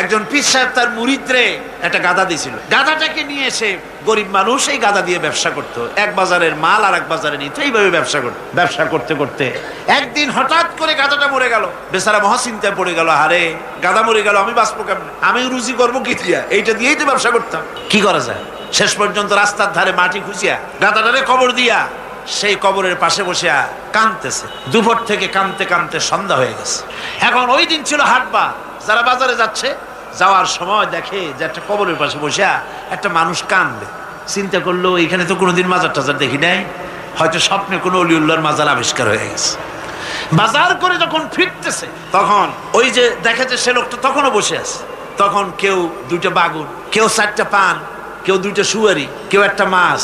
একজন পীর সাহেব তার মুরিদরে একটা গাদা দিয়েছিল। গাদাটাকে নিয়ে এসে গরিব মানুষ এই গাদা দিয়ে ব্যবসা করত। এক বাজারের মাল আর এক বাজারে নিত। এইভাবে ব্যবসা করত। ব্যবসা করতে করতে একদিন হঠাৎ করে গাদাটা মরে গেল। বেচারা মহাচিন্তায় পড়ে গেল হারে গাদা মরে গেল, আমি বাঁচবো কেমন? আমি রুজি করব কি দিয়া? এইটা দিয়েই তো ব্যবসা করতাম। কি করা যায়? শেষ পর্যন্ত রাস্তার ধারে মাটি খুঁজিয়া গাদাটারে কবর দিয়া সেই কবরের পাশে বসে কাঁদতেছে। দুপুর থেকে কাঁদতে কাঁদতে সন্ধ্যা হয়ে গেছে। এখন ওই দিন ছিল হাটবার যারা বাজারে যাচ্ছে যাওয়ার সময় দেখে যে একটা কবরের পাশে বসে একটা মানুষ কাঁদবে। চিন্তা করল, এখানে তো কোনোদিন মাজার টাজার দেখি নাই। হয়তো স্বপ্নে কোনো অলিউল্লাহর মাজার আবিষ্কার হয়ে গেছে। বাজার করে যখন ফিরতেছে, তখন ওই যে দেখে সে লোকটা তখনও বসে আছে। তখন কেউ দুইটা বাগুন, কেউ চারটা পান, কেউ দুইটা সুয়ারি, কেউ একটা মাছ,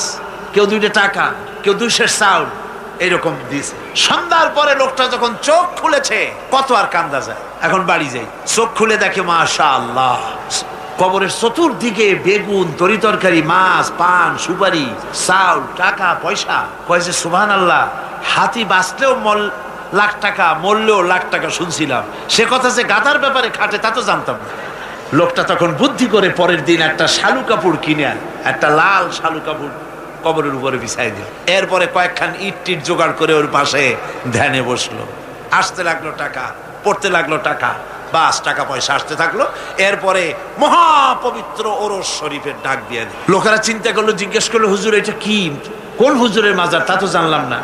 কেউ দুইটা টাকা, কেউ দুইশের চাউল, এরকম দিয়েছে। সন্ধ্যার পরে লোকটা যখন চোখ খুলেছে, কত আর কান্দা যায়। এখন বাড়ি যাই। চোখ খুলে দেখে মাশা আল্লাহ কবরের চতুর্দিকে বেগুন তরি তরকারি মাছ, পান, সুপারি, চাউল, টাকা, পয়সা। কয়েছে সুভান আল্লাহ হাতি বাঁচলেও মল, লাখ টাকা, মরলেও লাখ টাকা শুনছিলাম। সে কথা যে গাদার ব্যাপারে খাটে, তা তো জানতাম না। লোকটা তখন বুদ্ধি করে পরের দিন একটা শালু কাপড় কিনে একটা লাল শালু কাপড়। কবরের উপরে বিছাই দিল। এরপরে কয়েকখান ইট টিট জোগাড় করে ওর পাশে ধ্যানে বসল। আসতে লাগল টাকা, পড়তে লাগল টাকা, বাস, টাকা পয়সা আসতে থাকল। এরপরে মহাপবিত্র ওরস শরীফের ডাক দিয়ে দিল। লোকেরা চিন্তা করল, জিজ্ঞেস করল, হুজুর, এটা কি? কোন হুজুরের মাজার? তা তো জানলাম না।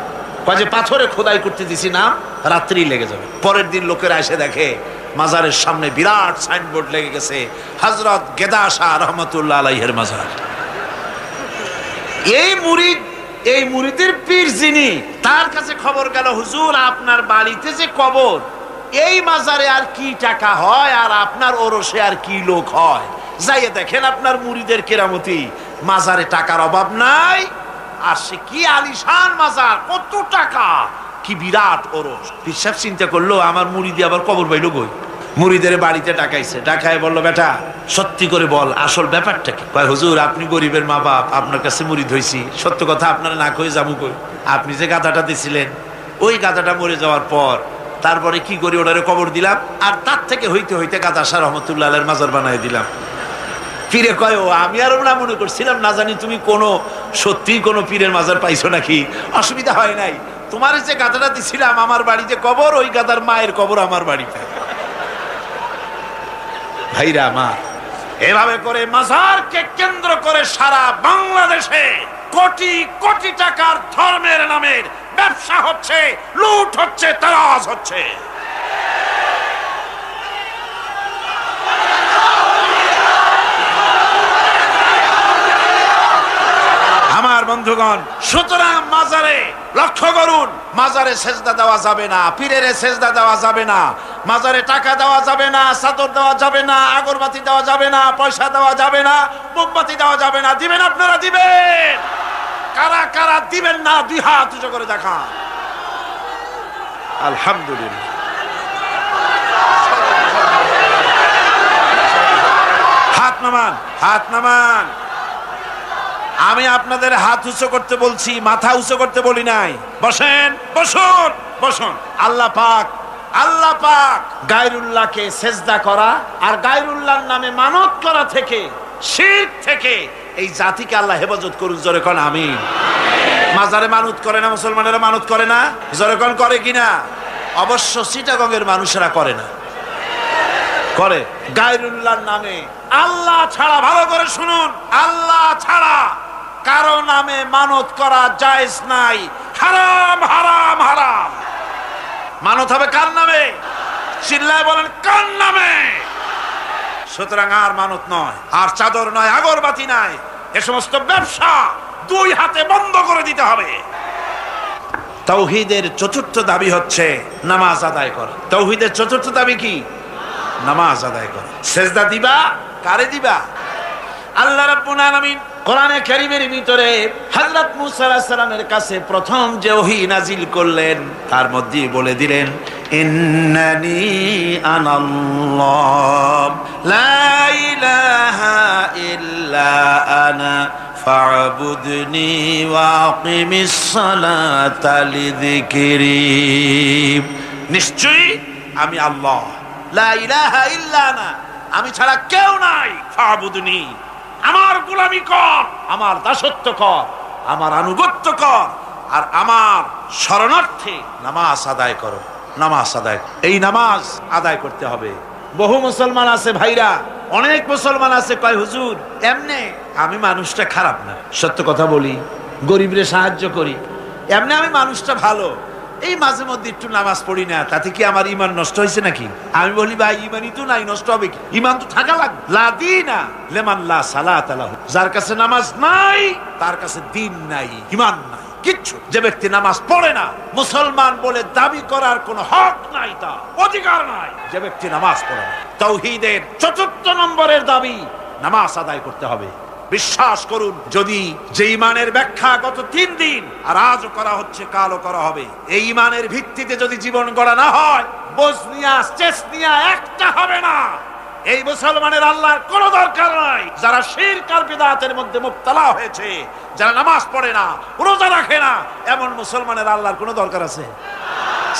যে, পাথরে খোদাই করতে দিছি না রাত্রি লেগে যাবে। পরের দিন লোকেরা এসে দেখে, মাজারের সামনে বিরাট সাইনবোর্ড লেগে গেছে হজরত গেদা রহমতুল্লাহ আলাইহের মাজার। এই মুরিদ, এই মুরিদের পীর যিনি, তার কাছে খবর গেল, হুজুর, আপনার বাড়িতে যে কবর, এই মাজারে আর কি টাকা হয়, আর আপনার ওরসে আর কি লোক হয়? যাইয়ে দেখেন আপনার মুরিদের কেরামতি, মাজারে টাকার অভাব নাই, আর সে কি আলিশান মাজার, কত টাকা, কি বিরাট ওরস। পিসাব চিন্তা করল, আমার মুড়ি দিয়ে আবার কবর পাইলো গই মুড়িদের বাড়িতে ডাকাইছে। ডাকায় বলল, বেটা, সত্যি করে বল, আসল ব্যাপারটা কি? কয়, হুজুর, আপনি গরিবের মা বাপ, আপনার কাছে মুড়ি ধইছি। সত্য কথা, আপনারা না কয়ে যাব কই? আপনি যে গাধাটা দিছিলেন, ওই গাধাটা মরে যাওয়ার পর তারপরে কি করি ওটারে কবর দিলাম আর তার থেকে হইতে হইতে গাদা শাহ রহমতুল্লাহ আলের মাজার বানাই দিলাম। ফিরে কয়, ও, আমি আরও না মনে করছিলাম, না জানি তুমি কোনো সত্যি কোনো পীরের মাজার পাইছো নাকি? অসুবিধা হয় নাই। তোমার যে গাদাটা দিছিলাম, আমার বাড়িতে কবর, ওই গাদার মায়ের কবর আমার বাড়িতে। ভাইরা আমার এভাবে করে মাজারকে কেন্দ্র করে সারা বাংলাদেশে কোটি কোটি টাকার ধর্মের নামের ব্যবসা হচ্ছে, লুট হচ্ছে, তারাজ হচ্ছে। আমার বন্ধুগণ, সুতরাং মাজারে লক্ষ্য করুন, মাজারে সেজদা দেওয়া যাবে না, পীরের সেজদা দেওয়া যাবে না। মাজারে টাকা দেওয়া যাবে না, চাদর দেওয়া যাবে না, আগরবাতি দেওয়া যাবে না, পয়সা দেওয়া যাবে না, মোমবাতি দেওয়া যাবে না। দিবেন আপনারা, দিবেন! কারা কারা দিবেন না, দুই হাত উঁচু করে দেখা আলহামদুলিল্লাহ। হাত নামান হাত নামান। আমি আপনাদের হাত উঁচু করতে বলছি, মাথা উঁচু করতে বলি নাই। বসেন, বসুন বসুন। আল্লাহ পাক আল্লাহ পাক গায়রুল্লাহকে সেজদা করা আর গায়রুল্লাহর নামে মানত করা থেকে, শির থেকে এই জাতিকে আল্লাহ হেফাজত করুন জোরে কন আমি মাজারে মানত করে না, মুসলমানেরা মানত করে না? জোরে কন, করে কিনা অবশ্য সিটাগঙ্গের মানুষেরা করে না। করে। গায়রুল্লাহর নামে আল্লাহ ছাড়া, ভালো করে শুনুন, আল্লাহ ছাড়া কারও নামে মানত করা জায়েজ নাই। হারাম হারাম হারাম। মানত হবে কার নামে? চিল্লায় বলেন, কার নামে? সুতরাং আর মানত নয়, আর চাদর নয়, আগরবাতি নাই এ সমস্ত ব্যবসা দুই হাতে বন্ধ করে দিতে হবে। তৌহিদের চতুর্থ দাবি হচ্ছে নামাজ আদায় করা। তৌহিদের চতুর্থ দাবি কি? নামাজ আদায় করে। সেজদা দিবা? কারে দিবা? আল্লাহ রাব্বুল আলামিন কোরআনে কারীমের ভিতরে হযরত মুসা আলাইহিস সালামের কাছে প্রথম যে ওহী নাজিল করলেন, তার মধ্যে বলে দিলেন, ইন্নানি আনাল্লাহ, লা ইলাহা ইল্লা আনা, ফা'বুদনি ওয়াকিমিস সালাতা লিযিকরি। নিশ্চয়ই আমি আল্লাহ। লা ইলাহা ইল্লা আনা, আমি ছাড়া কেউ নাই, ফাবুদনি। আমার গোলামি কর, আমার দাসত্ব কর, আমার আনুগত্য কর, আর আমার শরণার্থে নামাজ আদায় করো, নামাজ আদায় এই নামাজ আদায় করতে হবে। বহু মুসলমান আছে ভাইরা, অনেক মুসলমান আছে, কয়, হুজুর, এমনে আমি মানুষটা খারাপ না। সত্য কথা বলি, গরিবরে সাহায্য করি। এমনি আমি মানুষটা ভালো। এই মাঝে মধ্যে একটু নামাজ পড়ি না, তাতে কি আমার ইমান নষ্ট হয়েছে নাকি? আমি বলি, ভাই ইমানই তো নাই, নষ্ট হবে কি? ইমান তো থাকা লাগবে। দিনা লেমান লা যার কাছে নামাজ নাই, তার কাছে দিন নাই ইমান নাই, কিচ্ছু। যে ব্যক্তি নামাজ পড়ে না, মুসলমান বলে দাবি করার কোনো হক নাই তা অধিকার নাই। যে ব্যক্তি নামাজ পড়ে না, তৌহিদের চতুর্থ নম্বরের দাবি, নামাজ আদায় করতে হবে। বিশ্বাস করুন, যদি যে ইমানের ব্যাখ্যা গত তিন দিন, আর আজও করা হচ্ছে, কালও করা হবে, এই ইমানের ভিত্তিতে যদি জীবন গড়া না হয় বসনিয়া চেসনিয়া একটা হবে না। এই মুসলমানের আল্লাহর কোনো দরকার নাই, যারা শির কার বিদাতের মধ্যে মুক্তলা হয়েছে, যারা নামাজ পড়ে না, রোজা রাখে না, এমন মুসলমানের আল্লাহর কোনো দরকার আছে?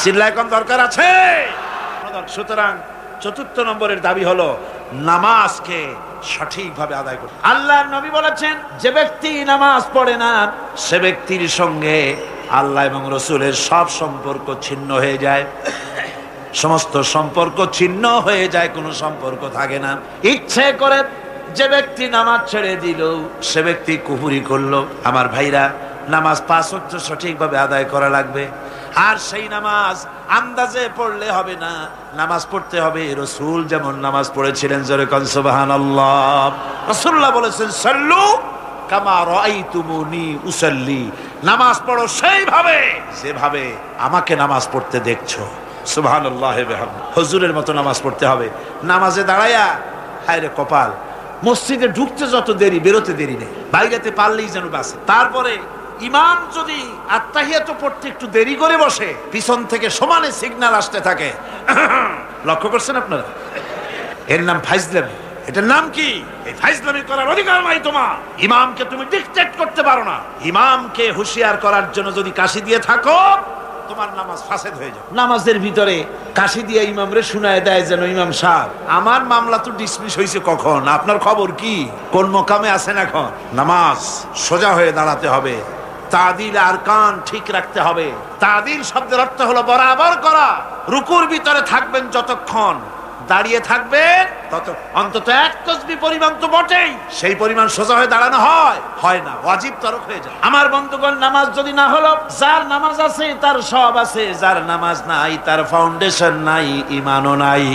চিল্লা এখন দরকার আছে? সুতরাং চতুর্থ নম্বরের দাবি হলো নামাজকে সঠিকভাবে আদায় করতে আল্লাহর নবী বলেছেন, যে ব্যক্তি নামাজ পড়ে না, সে ব্যক্তির সঙ্গে আল্লাহ এবং রসুলের সব সম্পর্ক ছিন্ন হয়ে যায়। সমস্ত সম্পর্ক ছিন্ন হয়ে যায়, কোনো সম্পর্ক থাকে না। ইচ্ছে করে যে ব্যক্তি নামাজ ছেড়ে দিল, সে ব্যক্তি কুহুরি করল। আমার ভাইরা নামাজ পাঁচ অক্ট সঠিকভাবে আদায় করা লাগবে। আর সেই নামাজ আন্দাজে পড়লে হবে না। নামাজ পড়তে হবে, রসুল যেমন নামাজ পড়েছিলেন জোরে কনসবাহান রসুল্লাহ বলেছেন, সল্লু উসাল্লি। নামাজ পড়ো সেইভাবে, যেভাবে আমাকে নামাজ পড়তে দেখছ। সুবহানাল্লাহ হজুরের মতো নামাজ পড়তে হবে। নামাজে দাঁড়ায়া হায় রে কপাল। মসজিদে ঢুকতে যত দেরি, বেরোতে দেরি নেই। বাইরেতে পারলেই যেন বাসে। তারপরে ইমাম যদি আত্মাহিয়াত পড়তে একটু দেরি করে বসে পিছন থেকে সমানে সিগন্যাল আসতে থাকে। লক্ষ্য করছেন আপনারা? এর নাম ফাইজলামি। এটার নাম কি? এই ফাইজলামি করার অধিকার নাই তোমার। ইমামকে তুমি ডিকটেট করতে পারো না। ইমামকে হুঁশিয়ার করার জন্য যদি কাশি দিয়ে থাকো তোমার নামাজ ফাসেদ হয়ে যাবে। নামাজের ভিতরে কাশি দিয়ে ইমামরে শুনায় দেয় যেন ইমাম সাহেব। আমার মামলা তো ডিসমিস হয়েছে কখন? আপনার খবর কি? কোন মকামে আছেন এখন? নামাজ সোজা হয়ে দাঁড়াতে হবে। তাদিল আর কান ঠিক রাখতে হবে। তাদিল শব্দের অর্থ হলো বরাবর করা। রুকুর ভিতরে থাকবেন যতক্ষণ, দাঁড়িয়ে থাকবেন তত অন্তত এক তসবি পরিমাণ তো বটেই। সেই পরিমাণ সোজা হয়ে দাঁড়ানো হয় হয় না অজীব তরফ হয়ে যায়। আমার বন্ধুগণ, নামাজ যদি না হলো, যার নামাজ আছে, তার সব আছে। যার নামাজ নাই, তার ফাউন্ডেশন নাই, ইমানও নাই।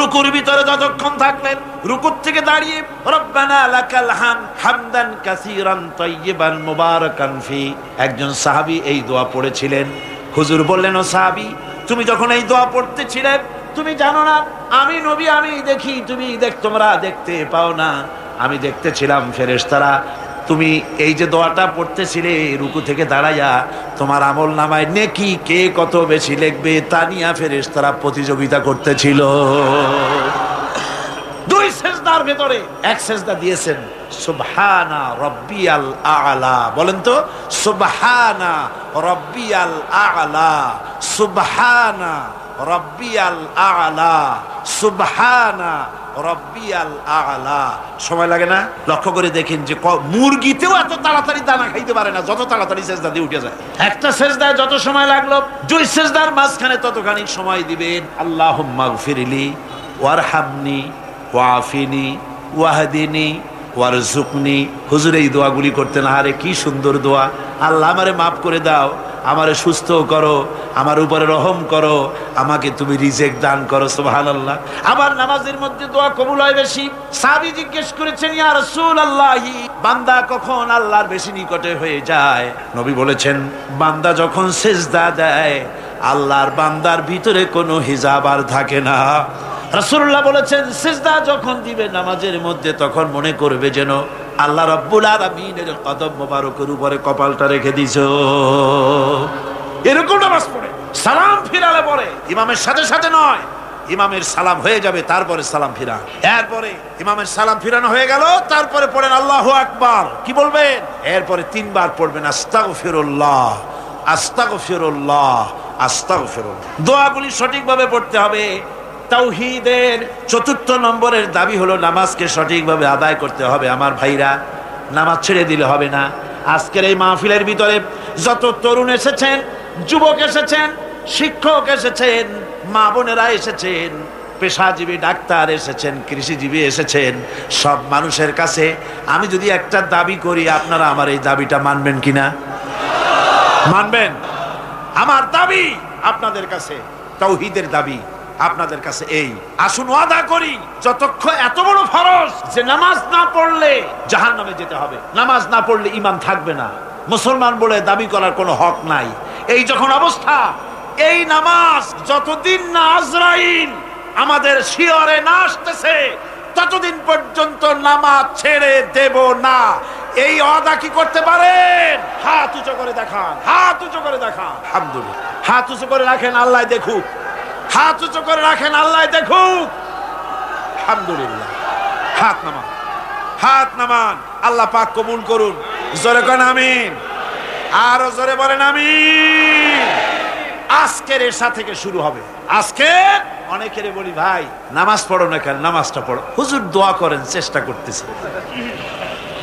রুকুর ভিতরে যতক্ষণ থাকলেন রুকুর থেকে দাঁড়িয়ে, রব্বানা লাকাল হাম হামদান কাসীরান তাইয়িবান মুবারাকান ফি। একজন সাহাবী এই দোয়া পড়েছিলেন। হুজুর বললেন, ও সাহাবী, তুমি যখন এই দোয়া পড়তেছিলে, তুমি জানো না, আমি নবী, আমি দেখি, তুমি দেখ, তোমরা দেখতে পাও না। আমি দেখতেছিলাম ফেরেশতারা তুমি এই যে দোয়াটা পড়তেছিলে, রুকু থেকে দাঁড়াইয়া তোমার আমল নামায় নেকি কে কত বেশি লিখবে তা নিয়ে ফেরেশতারা প্রতিযোগিতা করতেছিল। দুই সেজদার ভেতরে এক সেজদা দিয়েছেন, সুবহানা রব্বিয়াল আলা। বলেন তো, সুবহানা রব্বিয়াল আলা, সুবহানা রব্বিয়াল আলা, সুবহানা রব্বিয়াল আলা। সময় লাগে না? লক্ষ্য করে দেখেন যে মুরগিতেও এত তাড়াতাড়ি দানা খাইতে পারে না, যত তাড়াতাড়ি সেজদা দিয়ে উঠে যায়। একটা সেজদায় যত সময় লাগল, দুই সেজদার মাঝখানে ততখানি সময় দিবেন। আল্লাহ মাগফিরিলি ওয়ারহামনি, ওয়াফিনি, ওয়াহদিনি ওয়ারজুকনি হুজুর, এই দোয়াগুলি করতেন। আরে, কি সুন্দর দোয়া। আল্লাহ আমারে মাফ করে দাও। আমারে সুস্থ করো, আমার উপরে রহম করো, আমাকে তুমি রিজেক্ট দান করো সোহান আল্লাহ আমার নামাজের মধ্যে দোয়া কবুল হয় বেশি। সাবি জিজ্ঞেস করেছেন, ইয়া রাসূল আল্লাহি বান্দা কখন আল্লাহর বেশি নিকটে হয়ে যায়? নবী বলেছেন, বান্দা যখন সেজদা দেয়, আল্লাহর বান্দার ভিতরে কোনো হিজাব আর থাকে না। রাসূলুল্লাহ বলেছেন, সিজদা যখন দিবে নামাজের মধ্যে, তখন মনে করবে যেন আল্লাহ রাব্বুল আলামিনের কদম মোবারকের উপরে কপালটা রেখে দিছো। এরকম নামাজ পড়ে, সালাম ফিরালে পরে, ইমামের সাথে সাথে নয়, ইমামের সালাম হয়ে যাবে, তারপরে সালাম ফিরা। এরপরে ইমামের সালাম ফিরানো হয়ে গেল, তারপরে পড়েন আল্লাহ আকবার। কি বলবেন? এরপরে তিনবার পড়বেন, আস্তাগফিরুল্লাহ আস্তাগফিরুল্লাহ আস্তাগফিরুল্লাহ। দোয়াগুলি সঠিকভাবে পড়তে হবে। তাওহীদের চতুর্থ নম্বরের দাবি হলো নামাজকে সঠিকভাবে আদায় করতে হবে। আমার ভাইরা, নামাজ ছেড়ে দিলে হবে না। আজকের এই মাহফিলের ভিতরে যত তরুণ এসেছেন, যুবক এসেছেন, শিক্ষক এসেছেন, মা বোনেরা এসেছেন, পেশাজীবী ডাক্তার এসেছেন, কৃষিজীবী এসেছেন, সব মানুষের কাছে আমি যদি একটা দাবি করি, আপনারা আমার এই দাবিটা মানবেন কিনা? মানবেন। আমার দাবি আপনাদের কাছে তৌহিদের দাবি। আপনাদের কাছে এই। আসুন ওয়াদা করি, যতক্ষণ এত বড় ফরজ যে নামাজ না পড়লে জাহান নামে যেতে হবে। নামাজ না পড়লে ইমান থাকবে না। মুসলমান বলে দাবি করার কোনো হক নাই। এই যখন অবস্থা, এই নামাজ যতদিন না আজরাইল আমাদের শিয়রে না আসতেছে, ততদিন পর্যন্ত নামাজ ছেড়ে দেব না। এই অদা কি করতে পারেন? হাত উঁচু করে দেখান, হাত উঁচু করে দেখান। হাত উঁচু করে রাখেন, আল্লাহ দেখুক। হাত উঁচু করে রাখেন, আল্লাহ দেখুক। আলহামদুলিল্লাহ। হাত নামান। হাত নামান। আল্লাহ পাক কবুল করুন। জোরে কন আমিন। আরও জোরে বলেন আমিন। আজকের এসা থেকে শুরু হবে। আজকে অনেকের বলি, ভাই, নামাজ পড়ো না কেন? নামাজটা পড়ো। হুজুর দোয়া করেন, চেষ্টা করতেছে।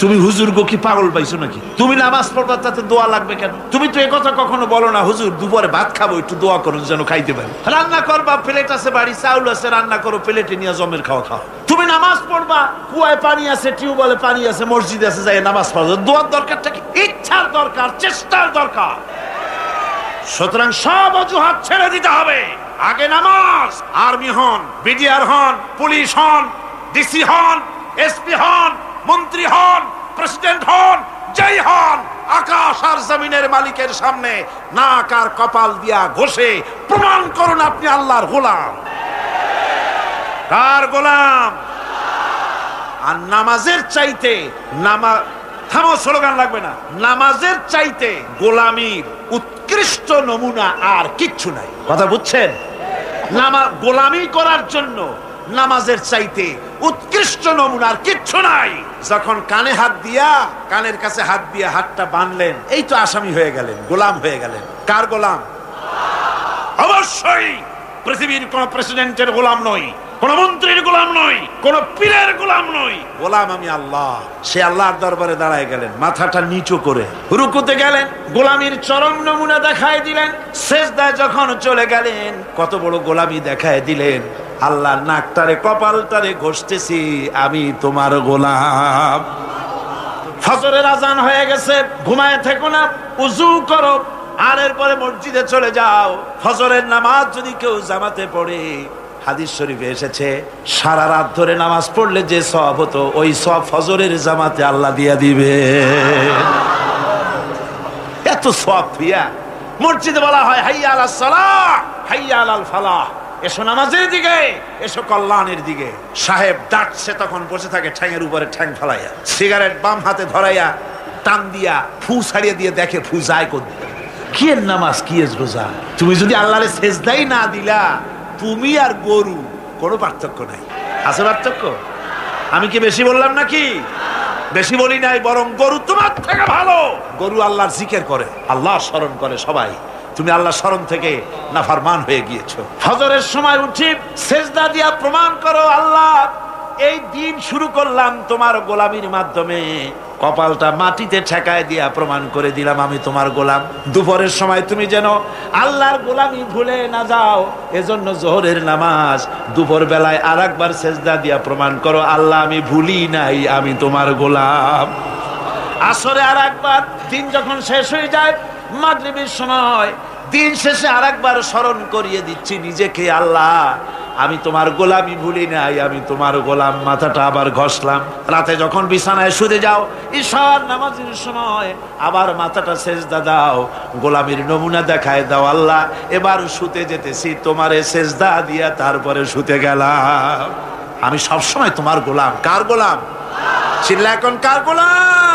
তুমি হুজুর গো কি পাগল পাইছো নাকি? তুমি নামাজ পড়বা তাতে দোয়া লাগবে কেন? তুমি তো কথা কখনো বলো না, হুজুর, দুপুরে ভাত খাব, একটু দোয়া করো যেন খাইতে পারি। রান্না করবা প্লেট আছে, বাড়ি, চাউল আছে, রান্না করো প্লেটে নিয়ে জমের খাওয়া খাও। তুমি নামাজ পড়বা, কুয়ায় পানি আছে, টিউবওয়েলে পানি আছে, মসজিদ আছে যাই নামাজ পড়ো। দোয়ার দরকারটা কি? ইচ্ছার দরকার, চেষ্টার দরকার। সুতরাং সব অজুহাত ছেড়ে দিতে হবে। আগে নামাজ, আর্মি হন, বিডিআর হন, পুলিশ হন, ডিসি হন, এসপি হন মন্ত্রী হন প্রেসিডেন্ট হন, যেই হন, আকাশ আর জমিনের মালিকের সামনে নাক আর কপাল দিয়া ঘষে প্রমাণ করুন আপনি আল্লাহর গোলাম। কার গোলাম? আর নামাজের চাইতে নামা, থামো, স্লোগান লাগবে না। নামাজের চাইতে গোলামির উৎকৃষ্ট নমুনা আর কিচ্ছু নাই। কথা বুঝছেন? নামা, গোলামি করার জন্য নামাজের চাইতে উৎকৃষ্ট নমুনার কিচ্ছু নাই। যখন কানে হাত দিয়া কানের কাছে হাত দিয়া হাতটা বাঁধলেন এই তো আসামি হয়ে গেলেন গোলাম হয়ে গেলেন। কার গোলাম? অবশ্যই পৃথিবীর কোন প্রেসিডেন্টের গোলাম নই কোন মন্ত্রীর গোলাম নই কোন পীরের গোলাম নই। গোলাম আমি আল্লাহ। সে আল্লাহর দরবারে দাঁড়ায় গেলেন মাথাটা নিচু করে রুকুতে গেলেন গোলামির চরম নমুনা দেখায় দিলেন শেষদায় যখন চলে গেলেন কত বড় গোলামি দেখায় দিলেন। আল্লাহ নাকটারে কপালটারে ঘষতেছি, আমি তোমার গোলাম। ফজরের আজান হয়ে গেছে, ঘুমায় থেকো না, উজু করো, আর এরপরে মসজিদে চলে যাও। ফজরের নামাজ যদি কেউ জামাতে পড়ে, হাদিস শরীফে এসেছে, সারা রাত ধরে নামাজ পড়লে যে সব হতো, ওই সব ফজরের জামাতে আল্লাহ দিয়া দিবে। এত সব ফিয়া মসজিদে বলা হয়, হাইয়া আলাল সালাহ, হাইয়া আলাল ফালাহ। এসো নামাজের দিকে, এসো কল্যাণের দিকে। সাহেব ডাকছে তখন বসে থাকে ঠ্যাঙের উপরে ঠ্যাং ফেলাইয়া। সিগারেট বাম হাতে ধরাইয়া, টান দিয়া, ফু ছাড়িয়ে দিয়ে দেখে ফু যায় কোন। কি নামাজ, কি রোজা? তুমি যদি আল্লাহরে সেজদাই না দিলা, তুমি আর গরু, কোনো পার্থক্য নাই। আছে পার্থক্য? আমি কি বেশি বললাম নাকি? বেশি বলি নাই, বরং গরু তোমার থেকে ভালো। গরু আল্লাহর জিকের করে আল্লাহর স্মরণ করে সবাই। তুমি আল্লাহ স্মরণ থেকে নাফারমান হয়ে গিয়েছো। হজরের সময় উঠি সেজদা দিয়া প্রমাণ করো, আল্লাহ, এই দিন শুরু করলাম তোমার গোলামির মাধ্যমে। কপালটা মাটিতে ঠেকায় দিয়া প্রমাণ করে দিলাম আমি তোমার গোলাম। দুপুরের সময় তুমি যেন আল্লাহর গোলামি ভুলে না যাও, এজন্য জোহরের নামাজ দুপুর বেলায় আর একবার সেজদা দিয়া প্রমাণ করো, আল্লাহ, আমি ভুলি নাই, আমি তোমার গোলাম। আসরে আর একবার দিন যখন শেষ হয়ে যায়, মাগরিবের সময় দিন শেষে আর একবার স্মরণ করিয়ে দিচ্ছি নিজেকে, আল্লাহ, আমি তোমার গোলামি ভুলি নাই, আমি তোমার গোলাম, মাথাটা আবার ঘষলাম। রাতে যখন বিছানায় শুতে যাও ঈশ্বর নামাজের সময় আবার মাথাটা শেষ দাও, গোলামির নমুনা দেখায় দাও, আল্লাহ, এবার শুতে যেতেছি, তোমারে সেজদা দিয়া তারপরে শুতে গেলাম। আমি সবসময় তোমার গোলাম, কার গোলাম? চিল্লা এখন কার গোলাম?